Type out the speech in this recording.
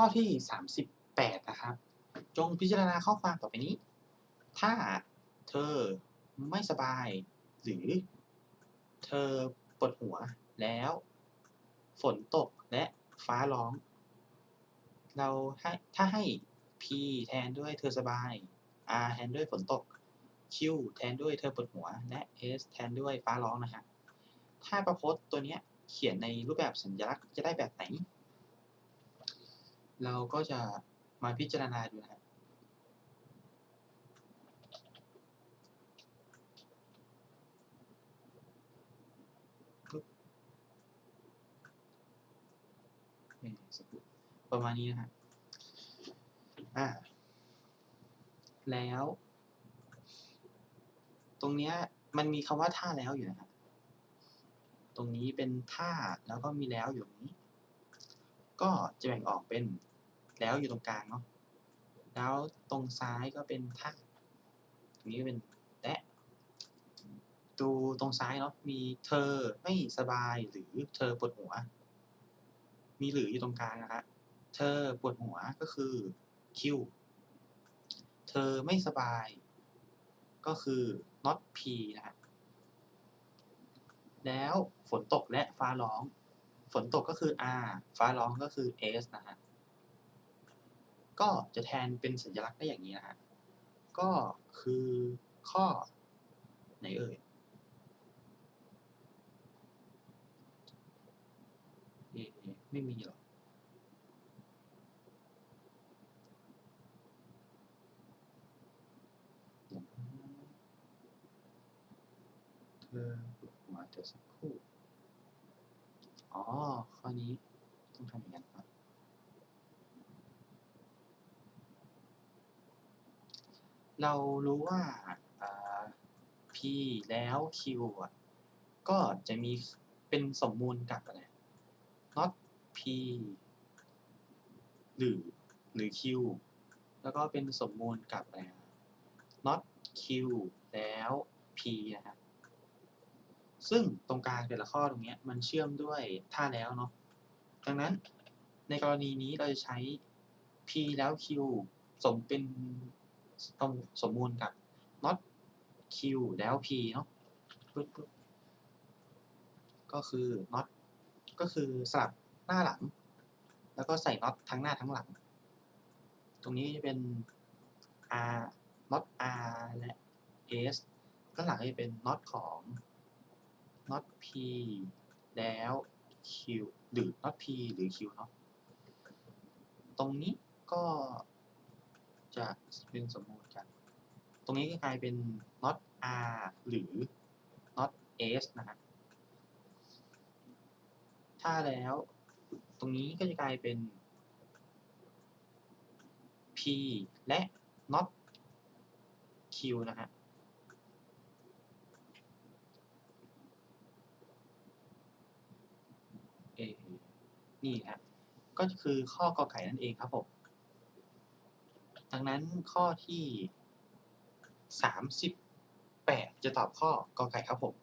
ข้อที่ 38 นะครับ จงพิจารณาข้อความต่อไปนี้ ถ้าเธอไม่สบาย หรือเธอปวดหัวแล้ว ฝนตกและฟ้าร้อง เราให้ถ้าให้ P แทนด้วยเธอสบาย R แทนด้วยฝนตก Q แทนด้วยเธอปวดหัว และ S แทนด้วยฟ้าร้องนะฮะถ้าประพจน์ตัวเนี้ยเขียนในรูปแบบสัญลักษณ์จะได้แบบไหน เราก็จะมาพิจารณาดูนะฮะปึ๊บเอ่อสักครู่ประมาณนี้นะฮะอ่า แล้ว ตรงเนี้ยมันมีคำว่าท่าแล้วอยู่นะฮะตรงนี้เป็นท่าแล้วก็มีแล้วอยู่ตรงนี้ ก็จะแบ่งออกเป็นแล้วอยู่ตรงกลางเนาะแล้วตรงซ้ายก็เป็นท่าตรงนี้ก็เป็นและดูตรงซ้ายเนาะมีเธอไม่สบายหรือเธอปวดหัว มีหรืออยู่ตรงกลางนะฮะเธอปวดหัวก็คือคิวเธอไม่สบาย ก็คือ not p นะฮะแล้วฝนตกและฟ้าร้อง ฝนตกก็คือ r ฟ้าร้องก็คือ s นะฮะ ก็จะแทนเป็นสัญลักษณ์ได้อย่างนี้นะฮะ ก็คือข้อ ไหนเอ่ยไม่มีหรอเดี๋ยวนะเธอปวดหัวเดี๋ยวสักครู่ อ๋อ ข้อนี้ต้องทำอย่างนั้นครับเรารู้ว่าอ่า P แล้ว Q อะ ก็จะมีเป็นสมมูลกับอะไร not P หรือหรือ Q แล้วก็เป็นสมมูลกับอะไรอะ not Q แล้ว P นะฮะ ซึ่งตรงกลางแต่ละข้อตรงนี้มันเชื่อมด้วยท่าแล้วเนาะดังนั้นในกรณีนี้เราจะใช้ P แล้ว Q สมเป็นสมสมมูลกับ not Q แล้ว P เนาะปึ๊บปก็คือ not ก็คือสลับหน้าหลัง แล้วก็ใส่ not ทั้งหน้าทั้งหลัง ตรงนี้จะเป็น R not R และ S ข้างหลังจะเป็น not ของ not P แล้ว Q หรือ not P หรือ Q เนาะตรงนี้ก็จะเป็นสมมูลกัน ตรงนี้ก็กลายเป็น not R หรือ not S นะฮะถ้าแล้วตรงนี้ก็จะกลายเป็น P และ not Q นะฮะ A นี่ฮะก็คือข้อกอไก่นั่นเองครับผม ดังนั้นข้อที่ 38 จะตอบข้อกอไก่ครับผม